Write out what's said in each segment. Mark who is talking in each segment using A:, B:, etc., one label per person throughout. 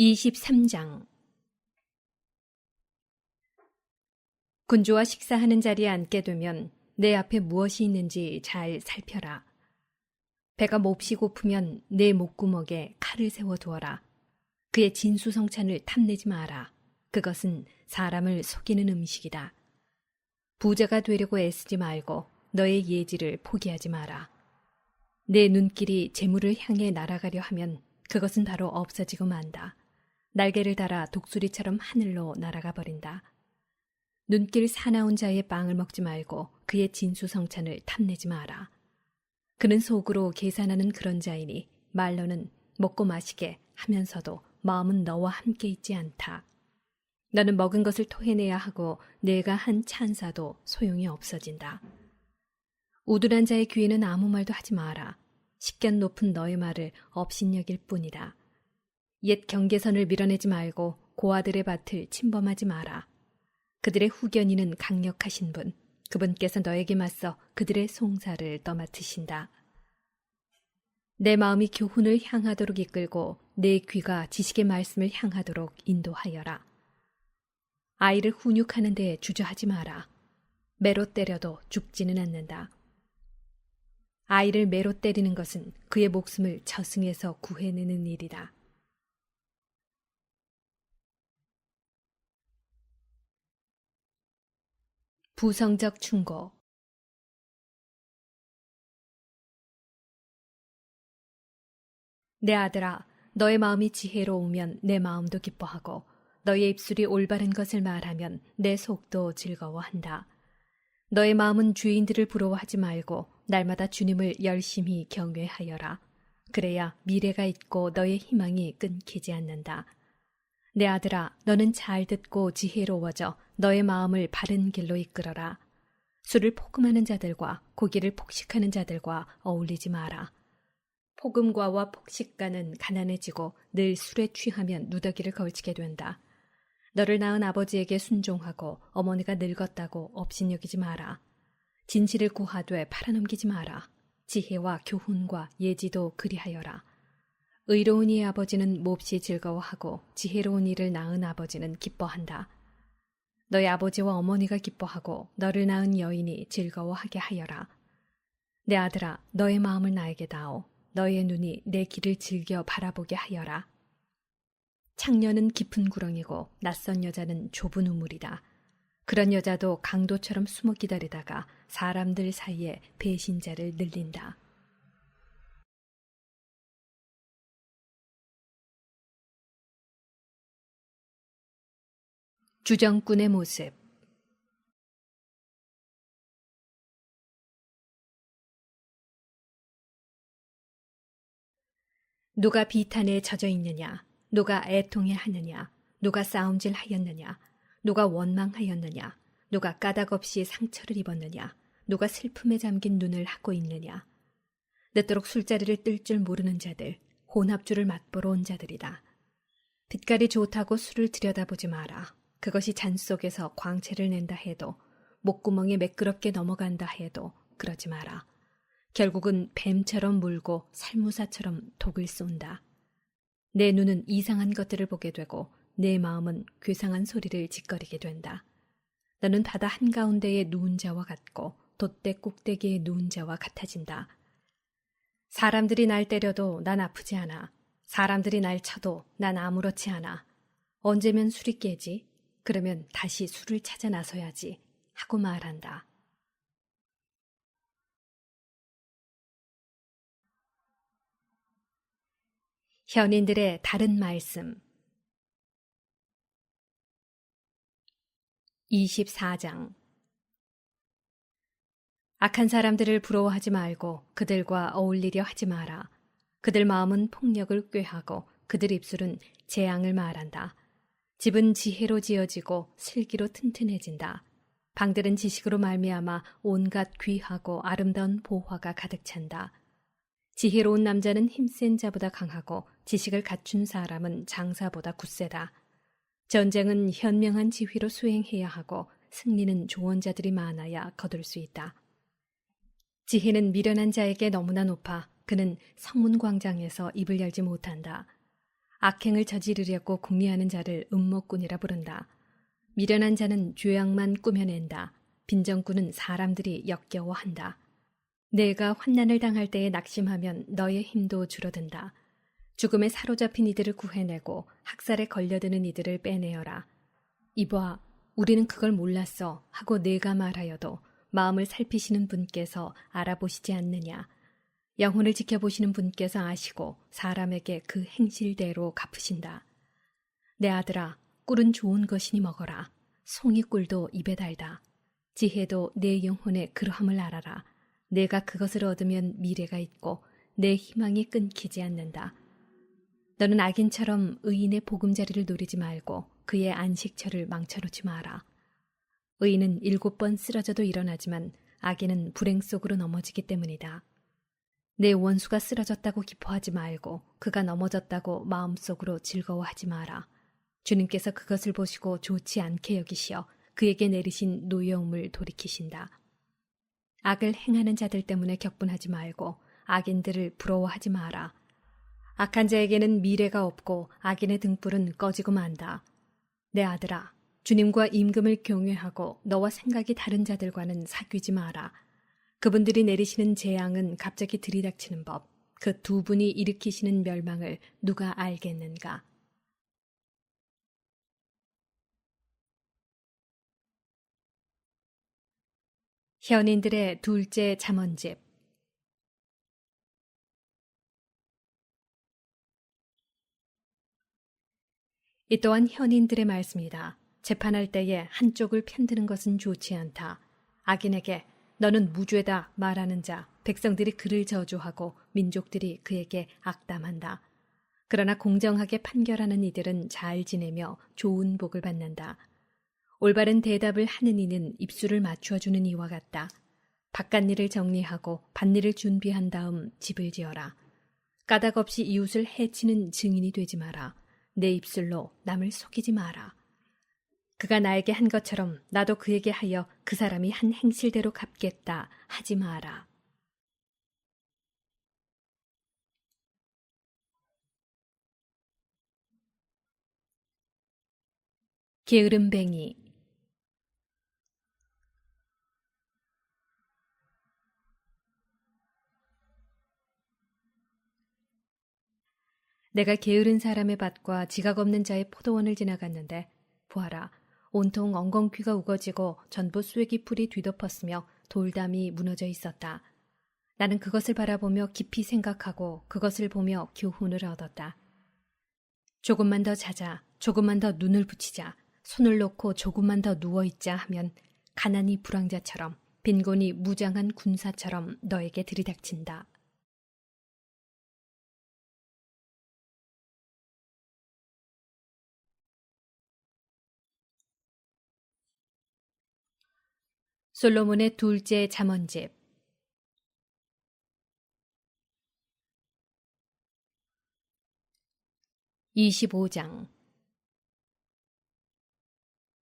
A: 23장 군주와 식사하는 자리에 앉게 되면 내 앞에 무엇이 있는지 잘 살펴라. 배가 몹시 고프면 내 목구멍에 칼을 세워 두어라. 그의 진수성찬을 탐내지 마라. 그것은 사람을 속이는 음식이다. 부자가 되려고 애쓰지 말고 너의 예지를 포기하지 마라. 내 눈길이 재물을 향해 날아가려 하면 그것은 바로 없어지고 만다. 날개를 달아 독수리처럼 하늘로 날아가 버린다. 눈길 사나운 자의 빵을 먹지 말고 그의 진수성찬을 탐내지 마라. 그는 속으로 계산하는 그런 자이니 말로는 먹고 마시게 하면서도 마음은 너와 함께 있지 않다. 너는 먹은 것을 토해내야 하고 내가 한 찬사도 소용이 없어진다. 우둔한 자의 귀에는 아무 말도 하지 마라. 식견 높은 너의 말을 업신여길 뿐이다. 옛 경계선을 밀어내지 말고 고아들의 밭을 침범하지 마라. 그들의 후견인은 강력하신 분, 그분께서 너에게 맞서 그들의 송사를 떠맡으신다. 내 마음이 교훈을 향하도록 이끌고 내 귀가 지식의 말씀을 향하도록 인도하여라. 아이를 훈육하는 데 주저하지 마라. 매로 때려도 죽지는 않는다. 아이를 매로 때리는 것은 그의 목숨을 저승에서 구해내는 일이다. 부성적 충고 내 아들아, 너의 마음이 지혜로우면 내 마음도 기뻐하고 너의 입술이 올바른 것을 말하면 내 속도 즐거워한다. 너의 마음은 주인들을 부러워하지 말고 날마다 주님을 열심히 경외하여라. 그래야 미래가 있고 너의 희망이 끊기지 않는다. 내 아들아, 너는 잘 듣고 지혜로워져 너의 마음을 바른 길로 이끌어라. 술을 포금하는 자들과 고기를 폭식하는 자들과 어울리지 마라. 포금과와 폭식가는 가난해지고 늘 술에 취하면 누더기를 걸치게 된다. 너를 낳은 아버지에게 순종하고 어머니가 늙었다고 업신여기지 마라. 진실을 구하되 팔아넘기지 마라. 지혜와 교훈과 예지도 그리하여라. 의로운 이의 아버지는 몹시 즐거워하고 지혜로운 이를 낳은 아버지는 기뻐한다. 너의 아버지와 어머니가 기뻐하고 너를 낳은 여인이 즐거워하게 하여라. 내 아들아, 너의 마음을 나에게 다오. 너의 눈이 내 길을 즐겨 바라보게 하여라. 창녀는 깊은 구렁이고 낯선 여자는 좁은 우물이다. 그런 여자도 강도처럼 숨어 기다리다가 사람들 사이에 배신자를 늘린다. 주정꾼의 모습 누가 비탄에 젖어 있느냐? 누가 애통해 하느냐? 누가 싸움질 하였느냐? 누가 원망하였느냐? 누가 까닭 없이 상처를 입었느냐? 누가 슬픔에 잠긴 눈을 하고 있느냐? 늦도록 술자리를 뜰 줄 모르는 자들, 혼합주를 맛보러 온 자들이다. 빛깔이 좋다고 술을 들여다보지 마라. 그것이 잔 속에서 광채를 낸다 해도, 목구멍에 매끄럽게 넘어간다 해도 그러지 마라. 결국은 뱀처럼 물고 살무사처럼 독을 쏜다. 내 눈은 이상한 것들을 보게 되고 내 마음은 괴상한 소리를 짓거리게 된다. 너는 바다 한가운데에 누운 자와 같고 돛대 꼭대기에 누운 자와 같아진다. 사람들이 날 때려도 난 아프지 않아. 사람들이 날 쳐도 난 아무렇지 않아. 언제면 술이 깨지? 그러면 다시 술을 찾아 나서야지. 하고 말한다. 현인들의 다른 말씀 24장 악한 사람들을 부러워하지 말고 그들과 어울리려 하지 마라. 그들 마음은 폭력을 꾀하고 그들 입술은 재앙을 말한다. 집은 지혜로 지어지고 슬기로 튼튼해진다. 방들은 지식으로 말미암아 온갖 귀하고 아름다운 보화가 가득 찬다. 지혜로운 남자는 힘센 자보다 강하고 지식을 갖춘 사람은 장사보다 굳세다. 전쟁은 현명한 지휘로 수행해야 하고 승리는 조언자들이 많아야 거둘 수 있다. 지혜는 미련한 자에게 너무나 높아 그는 성문 광장에서 입을 열지 못한다. 악행을 저지르려고 궁리하는 자를 음모꾼이라 부른다. 미련한 자는 죄악만 꾸며낸다. 빈정꾼은 사람들이 역겨워한다. 내가 환난을 당할 때에 낙심하면 너의 힘도 줄어든다. 죽음에 사로잡힌 이들을 구해내고 학살에 걸려드는 이들을 빼내어라. 이봐, 우리는 그걸 몰랐어 하고 내가 말하여도 마음을 살피시는 분께서 알아보시지 않느냐. 영혼을 지켜보시는 분께서 아시고 사람에게 그 행실대로 갚으신다. 내 아들아, 꿀은 좋은 것이니 먹어라. 송이 꿀도 입에 달다. 지혜도 내 영혼의 그러함을 알아라. 내가 그것을 얻으면 미래가 있고 내 희망이 끊기지 않는다. 너는 악인처럼 의인의 보금자리를 노리지 말고 그의 안식처를 망쳐놓지 마라. 의인은 일곱 번 쓰러져도 일어나지만 악인은 불행 속으로 넘어지기 때문이다. 내 원수가 쓰러졌다고 기뻐하지 말고 그가 넘어졌다고 마음속으로 즐거워하지 마라. 주님께서 그것을 보시고 좋지 않게 여기시어 그에게 내리신 노여움을 돌이키신다. 악을 행하는 자들 때문에 격분하지 말고 악인들을 부러워하지 마라. 악한 자에게는 미래가 없고 악인의 등불은 꺼지고 만다. 내 아들아, 주님과 임금을 경외하고 너와 생각이 다른 자들과는 사귀지 마라. 그분들이 내리시는 재앙은 갑자기 들이닥치는 법, 그 두 분이 일으키시는 멸망을 누가 알겠는가? 현인들의 둘째 잠언집 이 또한 현인들의 말씀이다. 재판할 때에 한쪽을 편드는 것은 좋지 않다. 악인에게 너는 무죄다 말하는 자, 백성들이 그를 저주하고 민족들이 그에게 악담한다. 그러나 공정하게 판결하는 이들은 잘 지내며 좋은 복을 받는다. 올바른 대답을 하는 이는 입술을 맞추어주는 이와 같다. 바깥일을 정리하고 밭일을 준비한 다음 집을 지어라. 까닭 없이 이웃을 해치는 증인이 되지 마라. 내 입술로 남을 속이지 마라. 그가 나에게 한 것처럼 나도 그에게 하여 그 사람이 한 행실대로 갚겠다 하지 마라. 게으름뱅이 내가 게으른 사람의 밭과 지각 없는 자의 포도원을 지나갔는데 보아라 온통 엉겅퀴가 우거지고 전부 쇠기 풀이 뒤덮었으며 돌담이 무너져 있었다. 나는 그것을 바라보며 깊이 생각하고 그것을 보며 교훈을 얻었다. 조금만 더 자자, 조금만 더 눈을 붙이자, 손을 놓고 조금만 더 누워있자 하면 가난이 불황자처럼 빈곤이 무장한 군사처럼 너에게 들이닥친다. 솔로몬의 둘째 잠언집 25장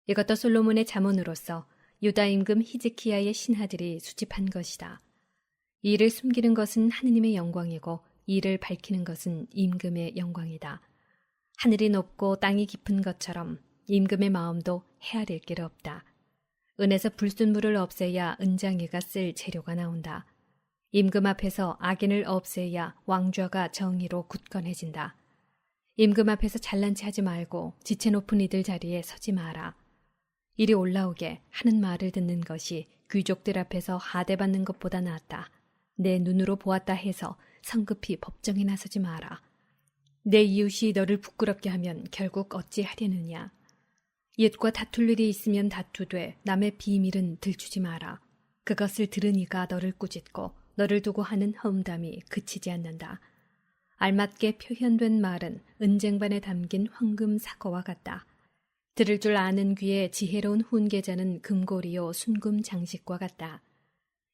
A: 이것도 솔로몬의 잠언으로서 유다 임금 히즈키야의 신하들이 수집한 것이다. 이를 숨기는 것은 하느님의 영광이고 이를 밝히는 것은 임금의 영광이다. 하늘이 높고 땅이 깊은 것처럼 임금의 마음도 헤아릴 길 없다. 은에서 불순물을 없애야 은장이가 쓸 재료가 나온다. 임금 앞에서 악인을 없애야 왕좌가 정의로 굳건해진다. 임금 앞에서 잘난 체 하지 말고 지체 높은 이들 자리에 서지 마라. 이리 올라오게 하는 말을 듣는 것이 귀족들 앞에서 하대받는 것보다 낫다. 내 눈으로 보았다 해서 성급히 법정에 나서지 마라. 내 이웃이 너를 부끄럽게 하면 결국 어찌 하려느냐. 옛과 다툴 일이 있으면 다투되 남의 비밀은 들추지 마라. 그것을 들으니까 너를 꾸짖고 너를 두고 하는 험담이 그치지 않는다. 알맞게 표현된 말은 은쟁반에 담긴 황금 사과와 같다. 들을 줄 아는 귀에 지혜로운 훈계자는 금고리요 순금 장식과 같다.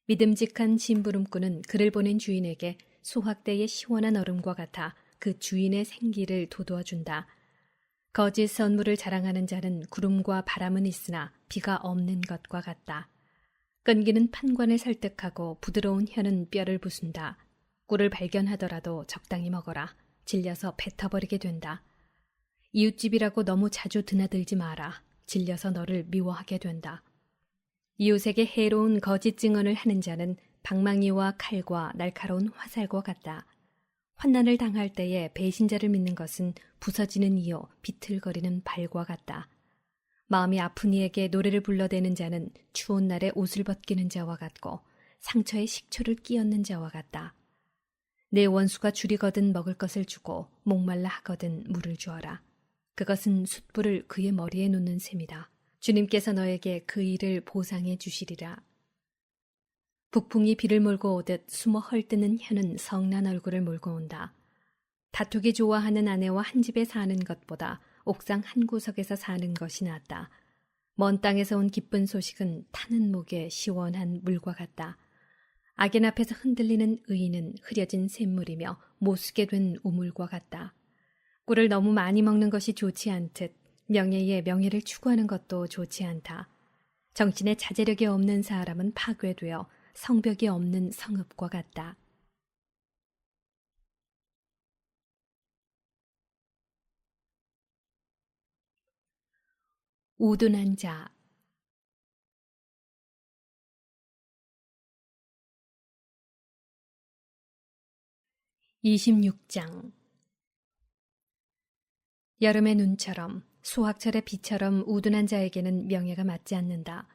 A: 믿음직한 심부름꾼은 그를 보낸 주인에게 소확대의 시원한 얼음과 같아 그 주인의 생기를 돋워준다. 거짓 선물을 자랑하는 자는 구름과 바람은 있으나 비가 없는 것과 같다. 끈기는 판관을 설득하고 부드러운 혀는 뼈를 부순다. 꿀을 발견하더라도 적당히 먹어라. 질려서 뱉어버리게 된다. 이웃집이라고 너무 자주 드나들지 마라. 질려서 너를 미워하게 된다. 이웃에게 해로운 거짓 증언을 하는 자는 방망이와 칼과 날카로운 화살과 같다. 환난을 당할 때에 배신자를 믿는 것은 부서지는 이요 비틀거리는 발과 같다. 마음이 아픈 이에게 노래를 불러대는 자는 추운 날에 옷을 벗기는 자와 같고 상처에 식초를 끼얹는 자와 같다. 내 원수가 줄이거든 먹을 것을 주고 목말라 하거든 물을 주어라. 그것은 숯불을 그의 머리에 놓는 셈이다. 주님께서 너에게 그 일을 보상해 주시리라. 북풍이 비를 몰고 오듯 숨어 헐뜨는 혀는 성난 얼굴을 몰고 온다. 다투기 좋아하는 아내와 한 집에 사는 것보다 옥상 한 구석에서 사는 것이 낫다. 먼 땅에서 온 기쁜 소식은 타는 목에 시원한 물과 같다. 악인 앞에서 흔들리는 의인은 흐려진 샘물이며 못쓰게 된 우물과 같다. 꿀을 너무 많이 먹는 것이 좋지 않듯 명예의 명예를 추구하는 것도 좋지 않다. 정신에 자제력이 없는 사람은 파괴되어 성벽이 없는 성읍과 같다. 우둔한 자 26장 여름의 눈처럼 수확철의 비처럼 우둔한 자에게는 명예가 맞지 않는다.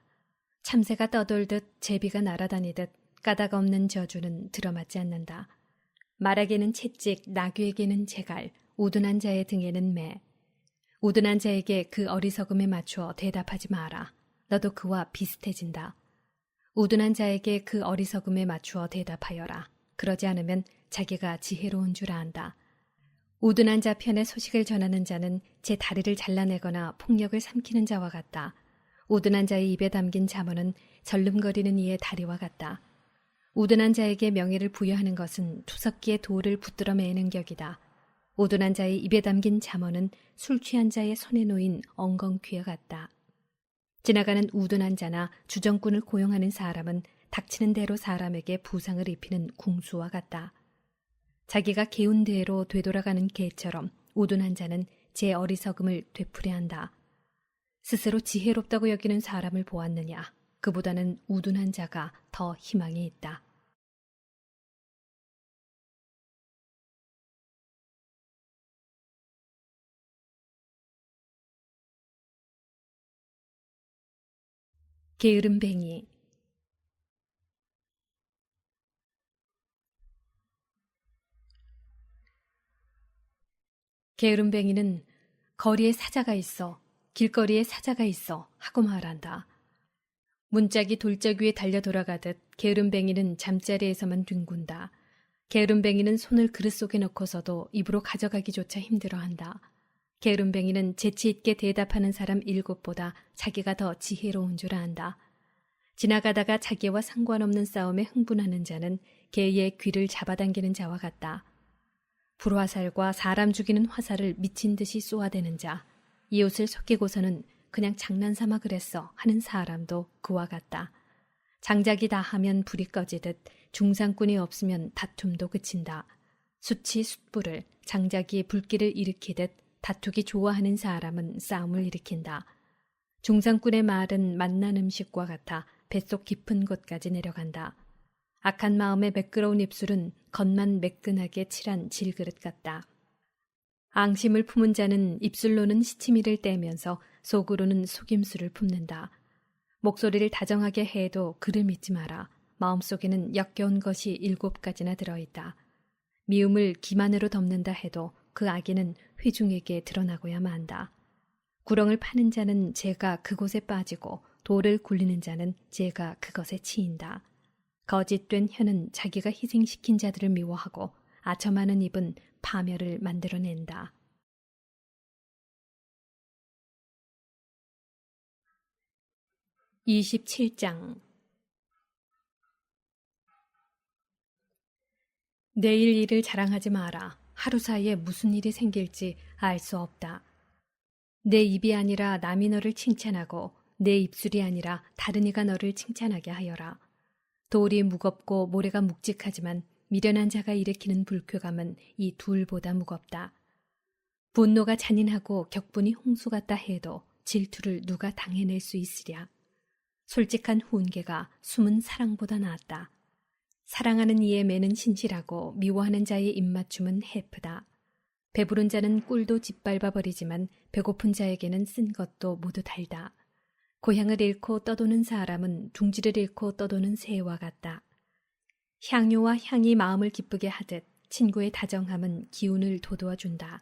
A: 참새가 떠돌듯 제비가 날아다니듯 까닭 없는 저주는 들어맞지 않는다. 말에게는 채찍, 나귀에게는 제갈, 우둔한 자의 등에는 매. 우둔한 자에게 그 어리석음에 맞추어 대답하지 마라. 너도 그와 비슷해진다. 우둔한 자에게 그 어리석음에 맞추어 대답하여라. 그러지 않으면 자기가 지혜로운 줄 안다. 우둔한 자 편의 소식을 전하는 자는 제 다리를 잘라내거나 폭력을 삼키는 자와 같다. 우둔한 자의 입에 담긴 잠언은 절름거리는 이의 다리와 같다. 우둔한 자에게 명예를 부여하는 것은 투석기의 돌을 붙들어 매는 격이다. 우둔한 자의 입에 담긴 잠언은 술 취한 자의 손에 놓인 엉겅퀴와 같다. 지나가는 우둔한 자나 주정꾼을 고용하는 사람은 닥치는 대로 사람에게 부상을 입히는 궁수와 같다. 자기가 개운 대로 되돌아가는 개처럼 우둔한 자는 제 어리석음을 되풀이 한다. 스스로 지혜롭다고 여기는 사람을 보았느냐? 그보다는 우둔한 자가 더 희망이 있다. 게으름뱅이 게으름뱅이는 거리에 사자가 있어, 길거리에 사자가 있어 하고 말한다. 문짝이 돌짝 위에 달려 돌아가듯 게으름뱅이는 잠자리에서만 뒹군다. 게으름뱅이는 손을 그릇 속에 넣고서도 입으로 가져가기조차 힘들어한다. 게으름뱅이는 재치 있게 대답하는 사람 일곱보다 자기가 더 지혜로운 줄 안다. 지나가다가 자기와 상관없는 싸움에 흥분하는 자는 개의 귀를 잡아당기는 자와 같다. 불화살과 사람 죽이는 화살을 미친 듯이 쏘아대는 자, 이웃을 속이고서는 그냥 장난삼아 그랬어 하는 사람도 그와 같다. 장작이 다 하면 불이 꺼지듯 중상꾼이 없으면 다툼도 그친다. 숯이 숯불을, 장작이 불길을 일으키듯 다투기 좋아하는 사람은 싸움을 일으킨다. 중상꾼의 말은 맛난 음식과 같아 뱃속 깊은 곳까지 내려간다. 악한 마음의 매끄러운 입술은 겉만 매끈하게 칠한 질그릇 같다. 앙심을 품은 자는 입술로는 시치미를 떼면서 속으로는 속임수를 품는다. 목소리를 다정하게 해도 그를 믿지 마라. 마음속에는 역겨운 것이 일곱 가지나 들어있다. 미움을 기만으로 덮는다 해도 그 악의는 회중에게 드러나고야 만다. 구렁을 파는 자는 제가 그곳에 빠지고 돌을 굴리는 자는 제가 그것에 치인다. 거짓된 혀는 자기가 희생시킨 자들을 미워하고 아첨하는 입은 파멸을 만들어낸다. (27장) 내일 일을 자랑하지 마라. 하루 사이에 무슨 일이 생길지 알 수 없다. 내 입이 아니라 남이 너를 칭찬하고 내 입술이 아니라 다른 이가 너를 칭찬하게 하여라. 돌이 무겁고 모래가 묵직하지만 미련한 자가 일으키는 불쾌감은 이 둘보다 무겁다. 분노가 잔인하고 격분이 홍수 같다 해도 질투를 누가 당해낼 수 있으랴. 솔직한 훈계가 숨은 사랑보다 나았다. 사랑하는 이의 매는 신실하고 미워하는 자의 입맞춤은 해프다. 배부른 자는 꿀도 짓밟아 버리지만 배고픈 자에게는 쓴 것도 모두 달다. 고향을 잃고 떠도는 사람은 둥지를 잃고 떠도는 새와 같다. 향료와 향이 마음을 기쁘게 하듯 친구의 다정함은 기운을 돋우어 준다.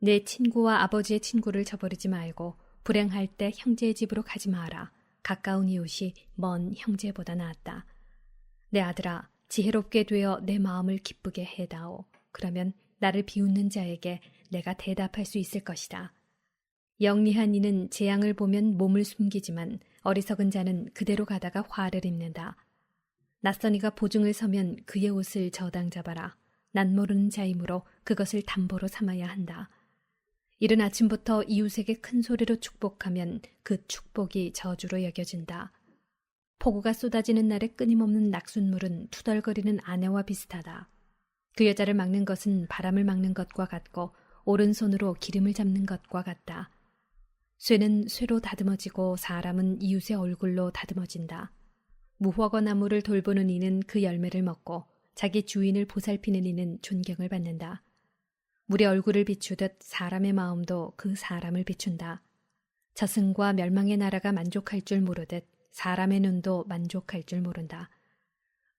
A: 내 친구와 아버지의 친구를 저버리지 말고 불행할 때 형제의 집으로 가지 마라. 가까운 이웃이 먼 형제보다 낫다. 내 아들아, 지혜롭게 되어 내 마음을 기쁘게 해다오. 그러면 나를 비웃는 자에게 내가 대답할 수 있을 것이다. 영리한 이는 재앙을 보면 몸을 숨기지만 어리석은 자는 그대로 가다가 화를 입는다. 낯선 이가 보증을 서면 그의 옷을 저당 잡아라. 난 모르는 자이므로 그것을 담보로 삼아야 한다. 이른 아침부터 이웃에게 큰 소리로 축복하면 그 축복이 저주로 여겨진다. 폭우가 쏟아지는 날에 끊임없는 낙숫물은 투덜거리는 아내와 비슷하다. 그 여자를 막는 것은 바람을 막는 것과 같고 오른손으로 기름을 잡는 것과 같다. 쇠는 쇠로 다듬어지고 사람은 이웃의 얼굴로 다듬어진다. 무화과 나무를 돌보는 이는 그 열매를 먹고 자기 주인을 보살피는 이는 존경을 받는다. 물의 얼굴을 비추듯 사람의 마음도 그 사람을 비춘다. 저승과 멸망의 나라가 만족할 줄 모르듯 사람의 눈도 만족할 줄 모른다.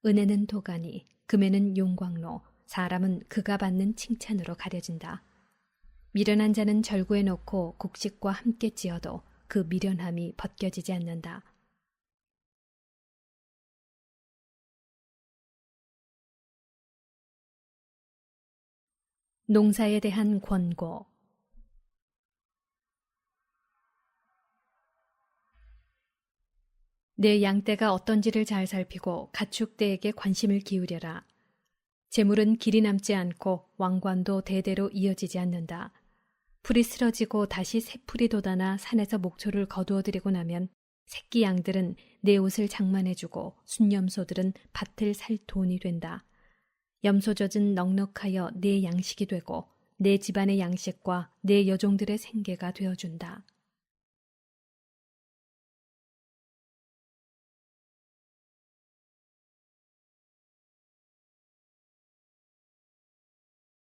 A: 은혜는 도가니, 금에는 용광로, 사람은 그가 받는 칭찬으로 가려진다. 미련한 자는 절구에 놓고 곡식과 함께 찌어도 그 미련함이 벗겨지지 않는다. 농사에 대한 권고 내 양떼가 어떤지를 잘 살피고 가축대에게 관심을 기울여라. 재물은 길이 남지 않고 왕관도 대대로 이어지지 않는다. 풀이 쓰러지고 다시 새 풀이 돋아나 산에서 목초를 거두어들이고 나면 새끼 양들은 내 옷을 장만해주고 순염소들은 밭을 살 돈이 된다. 염소젖은 넉넉하여 내 양식이 되고 내 집안의 양식과 내 여종들의 생계가 되어준다.